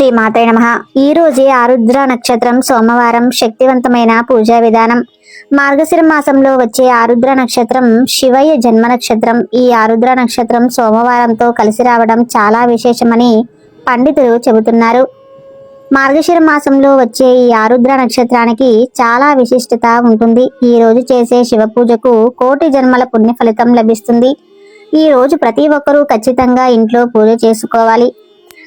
శ్రీ మాతే నమ. ఈ రోజు ఆరుద్ర నక్షత్రం సోమవారం శక్తివంతమైన పూజా విధానం. మార్గశిర మాసంలో వచ్చే ఆరుద్ర నక్షత్రం శివయ్య జన్మ నక్షత్రం. ఈ ఆరుద్ర నక్షత్రం సోమవారంతో కలిసి రావడం చాలా విశేషమని పండితులు చెబుతున్నారు. మార్గశిర మాసంలో వచ్చే ఈ ఆరుద్ర నక్షత్రానికి చాలా విశిష్టత ఉంటుంది. ఈ రోజు చేసే శివ పూజకు కోటి జన్మల పుణ్య ఫలితం లభిస్తుంది. ఈ రోజు ప్రతి ఒక్కరూ ఖచ్చితంగా ఇంట్లో పూజ చేసుకోవాలి.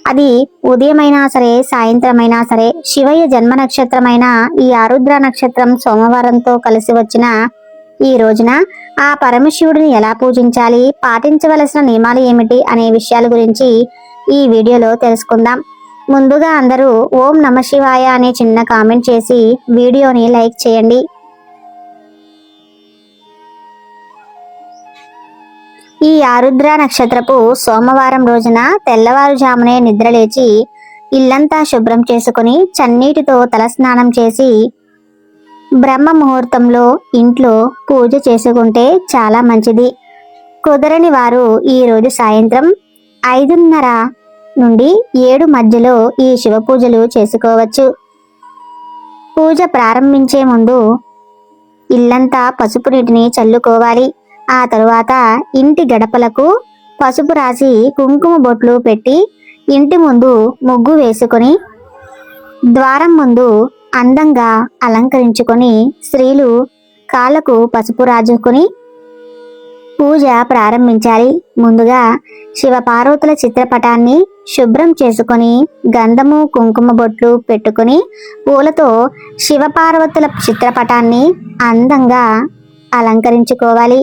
అది ఉదయమైనా సరే సాయంత్రమైనా సరే శివయ్య జన్మ నక్షత్రమైన ఈ ఆరుద్ర నక్షత్రం సోమవారంతో కలిసి వచ్చిన ఈ రోజున ఆ పరమశివుడిని ఎలా పూజించాలి పాటించవలసిన నియమాలు ఏమిటి అనే విషయాల గురించి ఈ వీడియోలో తెలుసుకుందాం. ముందుగా అందరూ ఓం నమ శివాయ అనే చిన్న కామెంట్ చేసి వీడియోని లైక్ చేయండి. ఈ ఆరుద్ర నక్షత్రపు సోమవారం రోజున తెల్లవారుజామునే నిద్రలేచి ఇల్లంతా శుభ్రం చేసుకుని చన్నీటితో తలస్నానం చేసి బ్రహ్మ ముహూర్తంలో ఇంట్లో పూజ చేసుకుంటే చాలా మంచిది. కుదరని వారు ఈరోజు సాయంత్రం ఐదున్నర నుండి ఏడు మధ్యలో ఈ శివ పూజలు చేసుకోవచ్చు. పూజ ప్రారంభించే ముందు ఇల్లంతా పసుపు నీటిని చల్లుకోవాలి. ఆ తరువాత ఇంటి గడపలకు పసుపు రాసి కుంకుమ బొట్లు పెట్టి ఇంటి ముందు ముగ్గు వేసుకొని ద్వారం ముందు అందంగా అలంకరించుకొని స్త్రీలు కాళ్ళకు పసుపు రాజుకొని పూజ ప్రారంభించాలి. ముందుగా శివపార్వతుల చిత్రపటాన్ని శుభ్రం చేసుకొని గంధము కుంకుమ బొట్లు పెట్టుకొని పూలతో శివపార్వతుల చిత్రపటాన్ని అందంగా అలంకరించుకోవాలి.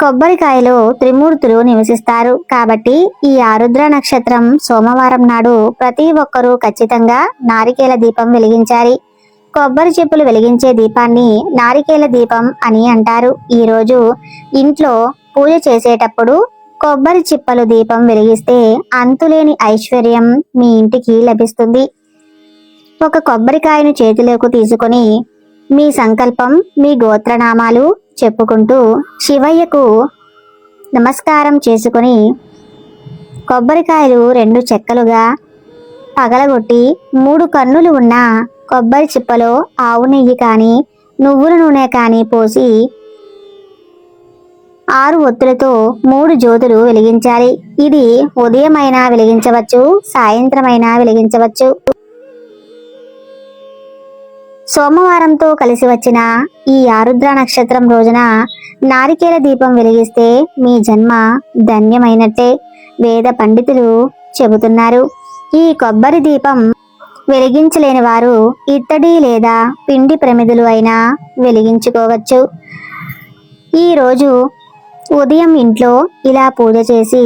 కొబ్బరికాయలో త్రిమూర్తులు నివసిస్తారు. కాబట్టి ఈ ఆరుద్ర నక్షత్రం సోమవారం నాడు ప్రతి ఒక్కరూ ఖచ్చితంగా నారికేల దీపం వెలిగించాలి. కొబ్బరి చెప్పులు వెలిగించే దీపాన్ని నారికేల దీపం అని అంటారు. ఈ రోజు ఇంట్లో పూజ చేసేటప్పుడు కొబ్బరి చిప్పలు దీపం వెలిగిస్తే అంతులేని ఐశ్వర్యం మీ ఇంటికి లభిస్తుంది. ఒక కొబ్బరికాయను చేతిలోకి తీసుకొని మీ సంకల్పం మీ గోత్రనామాలు చెప్పుకుంటూ శివయ్యకు నమస్కారం చేసుకొని కొబ్బరికాయలు రెండు చెక్కలుగా పగలగొట్టి మూడు కన్నులు ఉన్న కొబ్బరి చిప్పలో ఆవు నెయ్యి కానీ నువ్వుల నూనె కానీ పోసి ఆరు ఒత్తులతో మూడు జ్యోతులు వెలిగించాలి. ఇది ఉదయమైనా వెలిగించవచ్చు సాయంత్రమైనా వెలిగించవచ్చు. సోమవారంతో కలిసి వచ్చిన ఈ ఆరుద్ర నక్షత్రం రోజున నారికేల దీపం వెలిగిస్తే మీ జన్మ ధన్యమైనట్టే వేద పండితులు చెబుతున్నారు. ఈ కొబ్బరి దీపం వెలిగించలేని వారు ఇత్తడి లేదా పిండి ప్రమిదలు అయినా వెలిగించుకోవచ్చు. ఈరోజు ఉదయం ఇంట్లో ఇలా పూజ చేసి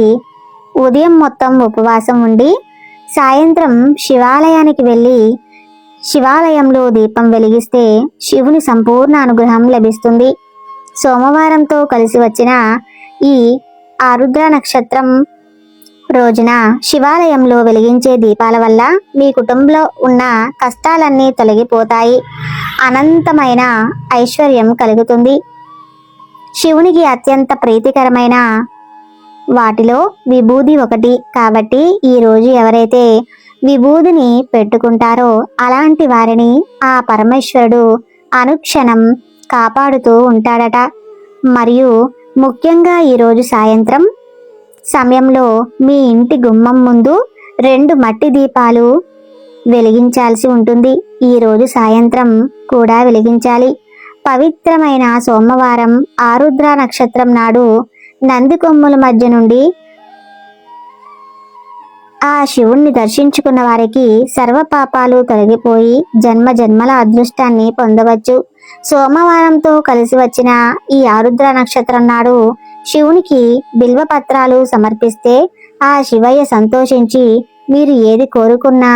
ఉదయం మొత్తం ఉపవాసం ఉండి సాయంత్రం శివాలయానికి వెళ్ళి శివాలయంలో దీపం వెలిగిస్తే శివుని సంపూర్ణ అనుగ్రహం లభిస్తుంది. సోమవారంతో కలిసి వచ్చిన ఈ ఆరుద్ర నక్షత్రం రోజున శివాలయంలో వెలిగించే దీపాల వల్ల మీ కుటుంబంలో ఉన్న కష్టాలన్నీ తొలగిపోతాయి. అనంతమైన ఐశ్వర్యం కలుగుతుంది. శివునికి అత్యంత ప్రీతికరమైన వాటిలో విభూది ఒకటి. కాబట్టి ఈ రోజు ఎవరైతే విభూదిని పెట్టుకుంటారో అలాంటి వారిని ఆ పరమేశ్వరుడు అనుక్షణం కాపాడుతూ ఉంటాడట. మరియు ముఖ్యంగా ఈరోజు సాయంత్రం సమయంలో మీ ఇంటి గుమ్మం ముందు రెండు మట్టి దీపాలు వెలిగించాల్సి ఉంటుంది. ఈరోజు సాయంత్రం కూడా వెలిగించాలి. పవిత్రమైన సోమవారం ఆరుద్ర నక్షత్రం నాడు నంది కొమ్ముల మధ్య నుండి ఆ శివుణ్ణి దర్శించుకున్న వారికి సర్వ పాపాలు తొలగిపోయి జన్మ జన్మల అదృష్టాన్ని పొందవచ్చు. సోమవారంతో కలిసి వచ్చిన ఈ ఆరుద్ర నక్షత్రం నాడు శివునికి బిల్వ పత్రాలు సమర్పిస్తే ఆ శివయ్య సంతోషించి మీరు ఏది కోరుకున్నా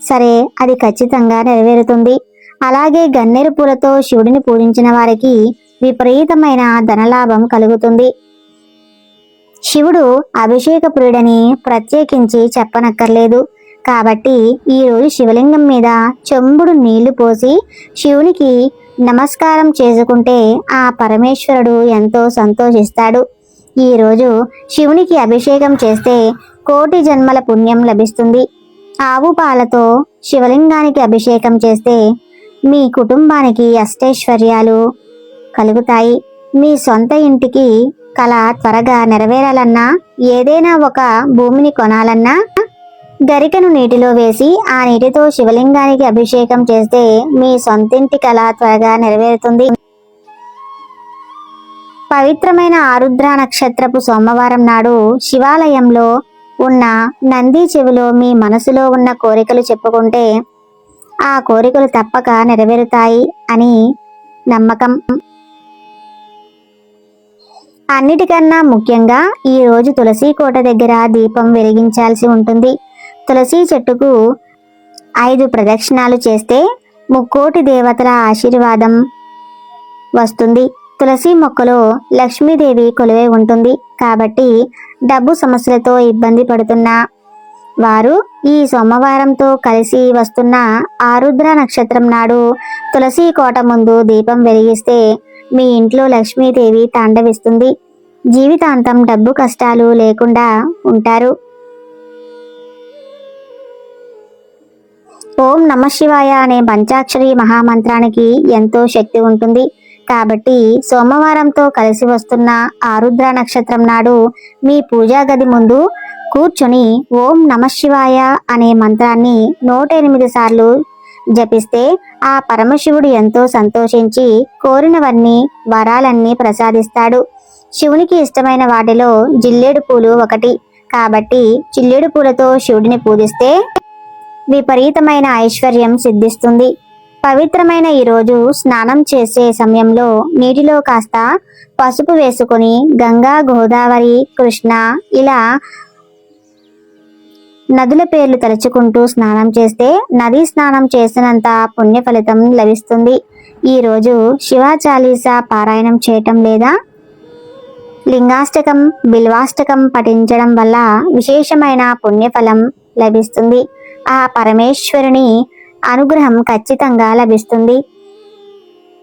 సరే అది ఖచ్చితంగా నెరవేరుతుంది. అలాగే గన్నేరు పూలతో శివుడిని పూజించిన వారికి విపరీతమైన ధనలాభం కలుగుతుంది. శివుడు అభిషేక ప్రియుడని ప్రత్యేకించి చెప్పనక్కర్లేదు. కాబట్టి ఈ రోజు శివలింగం మీద చెంబుడు నీళ్ళు పోసి శివునికి నమస్కారం చేసుకుంటే ఆ పరమేశ్వరుడు ఎంతో సంతోషిస్తాడు. ఈరోజు శివునికి అభిషేకం చేస్తే కోటి జన్మల పుణ్యం లభిస్తుంది. ఆవు పాలతో శివలింగానికి అభిషేకం చేస్తే మీ కుటుంబానికి అష్టైశ్వర్యాలు కలుగుతాయి. మీ సొంత ఇంటికి కళ త్వరగా నెరవేరాలన్నా ఏదైనా ఒక భూమిని కొనాలన్నా గరికను నీటిలో వేసి ఆ నీటితో శివలింగానికి అభిషేకం చేస్తే మీ సొంతింటి కళ త్వరగా నెరవేరుతుంది. పవిత్రమైన ఆరుద్ర నక్షత్రపు సోమవారం నాడు శివాలయంలో ఉన్న నంది చెవిలో మీ మనసులో ఉన్న కోరికలు చెప్పుకుంటే ఆ కోరికలు తప్పక నెరవేరుతాయి అని నమ్మకం. అన్నిటికన్నా ముఖ్యంగా ఈరోజు తులసి కోట దగ్గర దీపం వెలిగించాల్సి ఉంటుంది. తులసి చెట్టుకు ఐదు ప్రదక్షిణాలు చేస్తే ముక్కోటి దేవతల ఆశీర్వాదం వస్తుంది. తులసి మొక్కలో లక్ష్మీదేవి కొలువై ఉంటుంది. కాబట్టి డబ్బు సమస్యలతో ఇబ్బంది పడుతున్న వారు ఈ సోమవారంతో కలిసి వస్తున్న ఆరుద్ర నక్షత్రం నాడు తులసి కోట ముందు దీపం వెలిగిస్తే మీ ఇంట్లో లక్ష్మీదేవి తాండవిస్తుంది. జీవితాంతం డబ్బు కష్టాలు లేకుండా ఉంటారు. ఓం నమ శివాయ అనే పంచాక్షరి మహామంత్రానికి ఎంతో శక్తి ఉంటుంది. కాబట్టి సోమవారంతో కలిసి వస్తున్న ఆరుద్ర నక్షత్రం నాడు మీ పూజా గది ముందు కూర్చొని ఓం నమ శివాయ అనే మంత్రాన్ని నూట ఎనిమిది సార్లు జపిస్తే ఆ పరమశివుడు ఎంతో సంతోషించి కోరినవన్నీ వరాలన్నీ ప్రసాదిస్తాడు. శివునికి ఇష్టమైన వాటిలో జిల్లేడు పూలు ఒకటి. కాబట్టి జిల్లేడు పూలతో శివుడిని పూజిస్తే విపరీతమైన ఐశ్వర్యం సిద్ధిస్తుంది. పవిత్రమైన ఈ రోజు స్నానం చేసే సమయంలో నీటిలో కాస్త పసుపు వేసుకొని గంగా గోదావరి కృష్ణ ఇలా నదుల పేర్లు తలుచుకుంటూ స్నానం చేస్తే నదీ స్నానం చేసినంత పుణ్య ఫలితం లభిస్తుంది. ఈ రోజు శివ చాలీసా పారాయణం చేయటం లేదా? లింగాష్టకం బిల్వాష్టకం పఠించడం వల్ల విశేషమైన పుణ్యఫలం లభిస్తుంది. ఆ పరమేశ్వరుని అనుగ్రహం ఖచ్చితంగా లభిస్తుంది.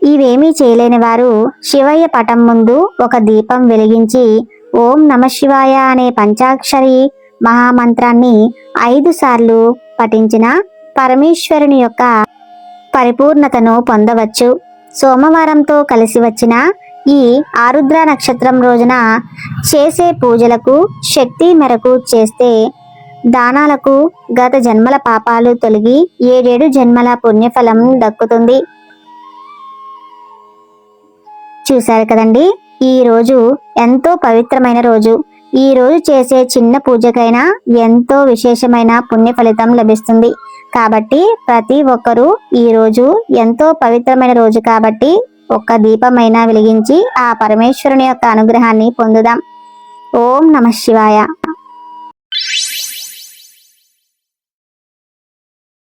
ఇవేమీ చేయలేని వారు శివయ్య పటం ముందు ఒక దీపం వెలిగించి ఓం నమ శివాయ అనే పంచాక్షరి మహామంత్రాన్ని ఐదు సార్లు పఠించిన పరమేశ్వరుని యొక్క పరిపూర్ణతను పొందవచ్చు. సోమవారంతో కలిసి వచ్చిన ఈ ఆరుద్ర నక్షత్రం రోజున చేసే పూజలకు శక్తి మేరకు చేస్తే దానాలకు గత జన్మల పాపాలు తొలగి ఏడేడు జన్మల పుణ్యఫలం దక్కుతుంది. చూశారు కదండి? ఈ రోజు ఎంతో పవిత్రమైన రోజు. ఈ రోజు చేసే చిన్న పూజకైనా ఎంతో విశేషమైన పుణ్య ఫలితం లభిస్తుంది. కాబట్టి ప్రతి ఒక్కరూ ఈ రోజు ఎంతో పవిత్రమైన రోజు కాబట్టి ఒక్క దీపమైనా వెలిగించి ఆ పరమేశ్వరుని యొక్క అనుగ్రహాన్ని పొందుదాం. ఓం నమ శివాయ.